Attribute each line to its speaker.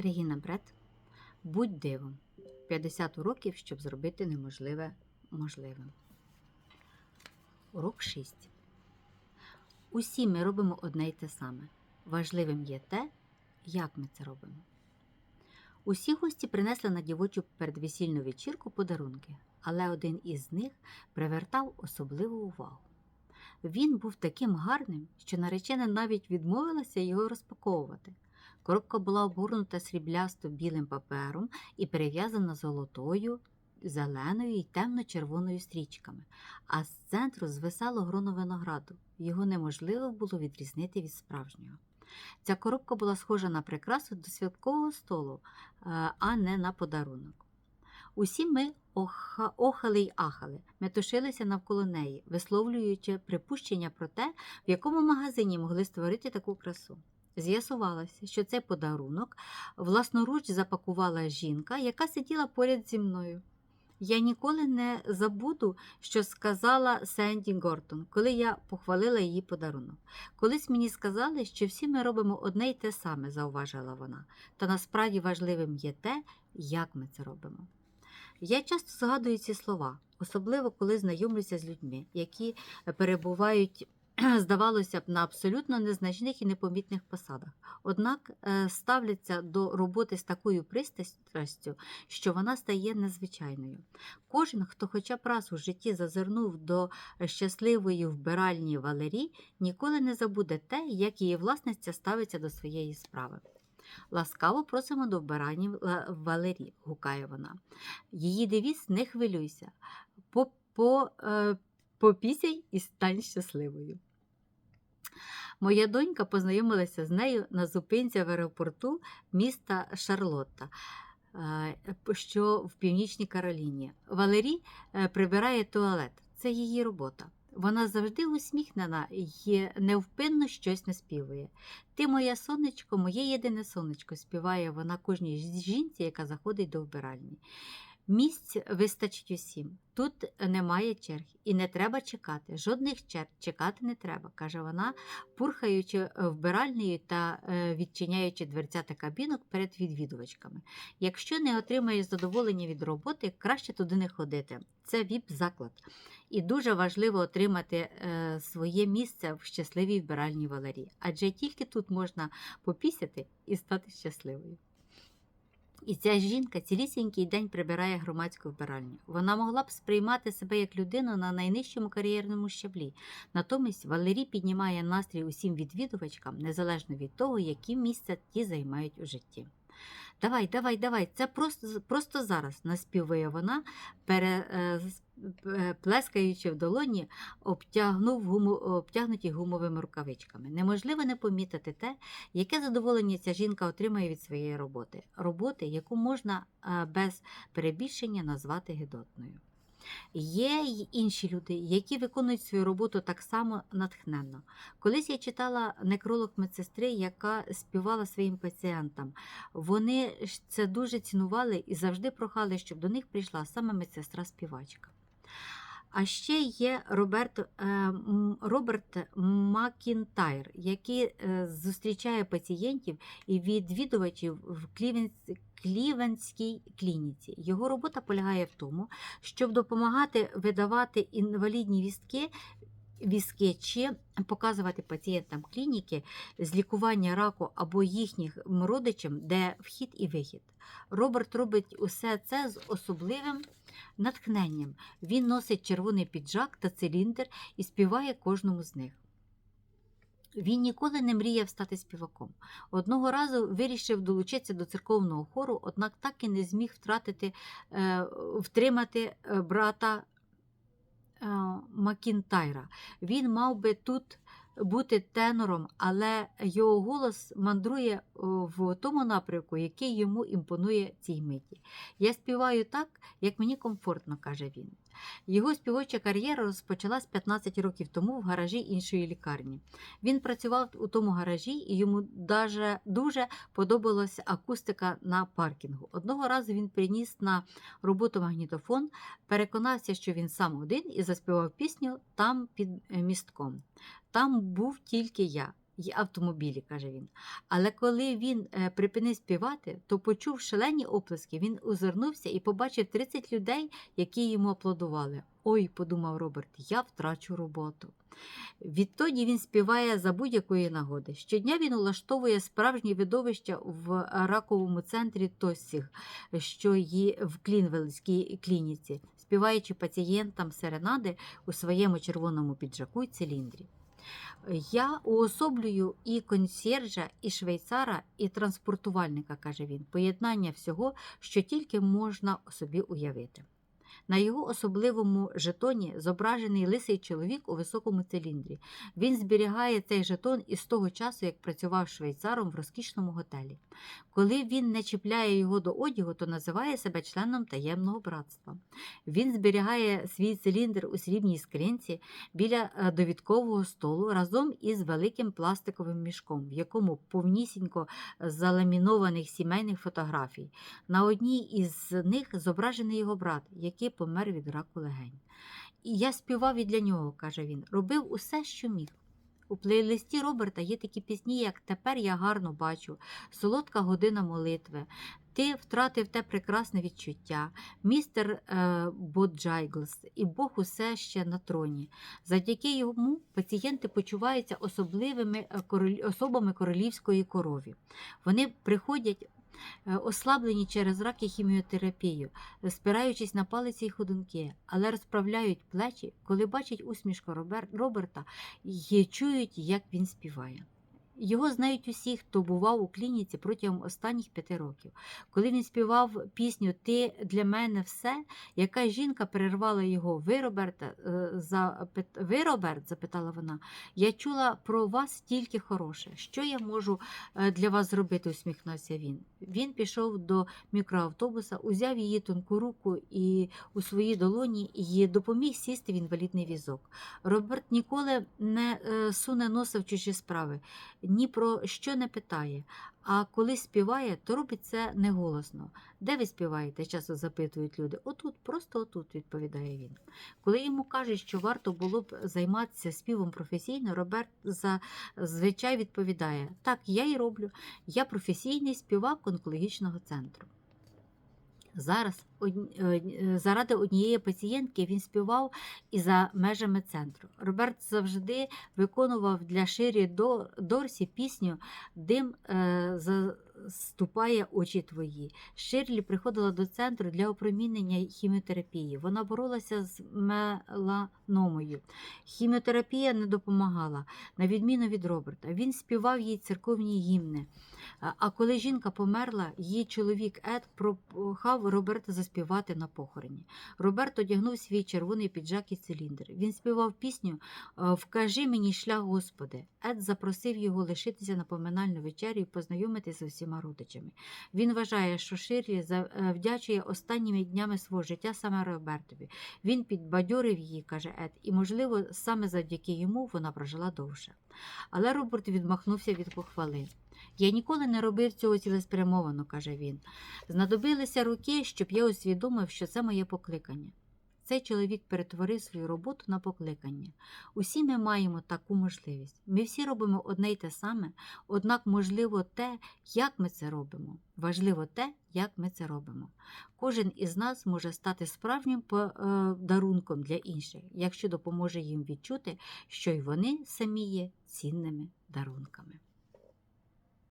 Speaker 1: Регіна Бред. Будь дивом. 50 уроків, щоб зробити неможливе можливим. Урок 6. Усі ми робимо одне й те саме. Важливим є те, як ми це робимо. Усі гості принесли на дівочу передвесільну вечірку подарунки, але один із них привертав особливу увагу. Він був таким гарним, що наречена навіть відмовилася його розпаковувати. Коробка була обгорнута сріблясто білим папером і перев'язана золотою, зеленою і темно-червоною стрічками, а з центру звисало гроно винограду. Його неможливо було відрізнити від справжнього. Ця коробка була схожа на прикрасу до святкового столу, е, а не на подарунок. Усі ми охали й ахали, метушилися навколо неї, висловлюючи припущення про те, в якому магазині могли створити таку красу. З'ясувалося, що цей подарунок власноруч запакувала жінка, яка сиділа поряд зі мною. Я ніколи не забуду, що сказала Сенді Гортон, коли я похвалила її подарунок. Колись мені сказали, що всі ми робимо одне й те саме, зауважила вона, та насправді важливим є те, як ми це робимо. Я часто згадую ці слова, особливо коли знайомлюся з людьми, які перебувають, здавалося б, на абсолютно незначних і непомітних посадах. Однак е, ставляться до роботи з такою пристрастю, що вона стає незвичайною. Кожен, хто хоча б раз у житті зазирнув до щасливої вбиральні Валерій, ніколи не забуде те, як її власниця ставиться до своєї справи. Ласкаво просимо до вбиральні Ла- Валері, гукає вона. Її девіз не хвилюйся, по, по, е, попісяй і стань щасливою. Моя донька познайомилася з нею на зупинці в аеропорту міста Шарлотта, е, що в Північній Кароліні. Валерій е, прибирає туалет. Це її робота. Вона завжди усміхнена і невпинно щось наспівує. Ти моє сонечко, моє єдине сонечко, співає вона кожній жінці, яка заходить до вбиральні. Місць вистачить усім. Тут немає черг і не треба чекати. Жодних черг чекати не треба, каже вона, пурхаючи вбиральнею та е, відчиняючи дверцята кабінок перед відвідувачками. Якщо не отримаєш задоволення від роботи, краще туди не ходити. Це віп-заклад. І дуже важливо отримати е, своє місце в щасливій вбиральній Валерії, адже тільки тут можна попісяти і стати щасливою. І ця жінка цілісінький день прибирає громадську вбиральню. Вона могла б сприймати себе як людину на найнижчому кар'єрному щаблі. Натомість Валерій піднімає настрій усім відвідувачкам, незалежно від того, які місця ті займають у житті. Давай, давай, давай, це просто, просто зараз, наспівує вона, пере, е, плескаючи в долоні, обтягнув гуму, обтягнуті гумовими рукавичками. Неможливо не помітити те, яке задоволення ця жінка отримує від своєї роботи, роботи, яку можна е, без перебільшення назвати гидотною. Є й інші люди, які виконують свою роботу так само натхненно. Колись я читала некролог медсестри, яка співала своїм пацієнтам. Вони це дуже цінували і завжди прохали, щоб до них прийшла саме медсестра-співачка. А ще є Роберт, е, Роберт Макінтайр, який е, зустрічає пацієнтів і відвідувачів в Клівенській клініці. Його робота полягає в тому, щоб допомагати видавати інвалідні вістки. Візки чи показувати пацієнтам клініки з лікування раку або їхніх родичам, де вхід і вихід. Роберт робить усе це з особливим натхненням. Він носить червоний піджак та циліндр і співає кожному з них. Він ніколи не мріяв стати співаком. Одного разу вирішив долучитися до церковного хору, однак так і не зміг втратити, е, втримати е, брата е, Макінтайра. Він мав би тут бути тенором, але його голос мандрує е, в тому напрямку, який йому імпонує цій миті. Я співаю так, як мені комфортно, каже він. Його співоча кар'єра розпочалась 15 років тому в гаражі іншої лікарні. Він працював у тому гаражі, і йому даже дуже подобалася акустика на паркінгу. Одного разу він приніс на роботу магнітофон, переконався, що він сам один, і заспівав пісню там під містком. Там був тільки я. Й автомобілі, каже він. Але коли він е, припинив співати, то почув шалені оплески. Він озирнувся і побачив 30 людей, які йому аплодували. Ой, подумав Роберт, я втрачу роботу. Відтоді він співає за будь-якої нагоди. Щодня він улаштовує справжнє видовище в раковому центрі Тоссіг, що є в Клінвельській клініці, співаючи пацієнтам серенади у своєму червоному піджаку й циліндрі. Я уособлюю і консьєржа, і швейцара, і транспортувальника, каже він, поєднання всього, що тільки можна собі уявити. На його особливому жетоні зображений лисий чоловік у високому циліндрі. Він зберігає цей жетон із того часу, як працював швейцаром в розкішному готелі. Коли він не чіпляє його до одягу, то називає себе членом таємного братства. Він зберігає свій циліндр у срібній скринці біля е, довідкового столу разом із великим пластиковим мішком, в якому повнісінько заламінованих сімейних фотографій. На одній із них зображений його брат, який помер від раку легень. І я співав і для нього, каже він, робив усе, що міг. У плейлисті Роберта є такі пісні, як Тепер я гарно бачу, Солодка година молитви. Ти втратив те прекрасне відчуття, містер е, Боджайглс і Бог усе ще на троні. Завдяки йому пацієнти почуваються особливими е, король- особами королівської корові. Вони приходять ослаблені через рак і хіміотерапію, спираючись на палиці й ходунки, але розправляють плечі, коли бачать усмішку Роберта і чують, як він співає. Його знають усі, хто бував у клініці протягом останніх п'яти років. Коли він співав пісню Ти для мене все, яка жінка перервала його. Ви, Роберта, е, запит- ви, Роберт, запитала вона, я чула про вас тільки хороше. Що я можу е, для вас зробити? усміхнувся він. Він пішов до мікроавтобуса, узяв її тонку руку і у своїй долоні і допоміг сісти в інвалідний візок. Роберт ніколи не е, суне носа в чужі справи, ні про що не питає. А коли співає, то робить це неголосно. Де ви співаєте? часто запитують люди. Отут, просто отут, відповідає він. Коли йому кажуть, що варто було б займатися співом професійно, Роберт зазвичай відповідає: Так, я і роблю. Я професійний співак онкологічного центру. Зараз е, заради однієї пацієнтки він співав і за межами центру. Роберт завжди виконував для Ширі Дорсі пісню Дим е, заступає очі твої. Ширлі приходила до центру для опромінення хіміотерапії. Вона боролася з меланомою. Хіміотерапія не допомагала, на відміну від Роберта. Він співав їй церковні гімни. А- коли жінка померла, її чоловік Ед прохав Роберта заспівати на похороні. Роберт одягнув свій червоний піджак і циліндр. Він співав пісню е, Вкажи мені шлях, Господи. Ед запросив його лишитися на поминальну вечерю і познайомитися з усіма родичами. Він вважає, що Ширлі завдячує останніми днями свого життя саме Робертові. Він підбадьорив її, каже Ед, і, можливо, саме завдяки йому вона прожила довше. Але Роберт відмахнувся від похвали. Я ніколи не робив цього цілеспрямовано, каже він. Знадобилися роки, щоб я усвідомив, що це моє покликання. Цей чоловік перетворив свою роботу на покликання. Усі ми маємо таку можливість. Ми всі робимо одне й те саме, однак можливо те, як ми це робимо. Важливо те, як ми це робимо. Кожен із нас може стати справжнім подарунком для інших, якщо допоможе їм відчути, що й вони самі є цінними дарунками.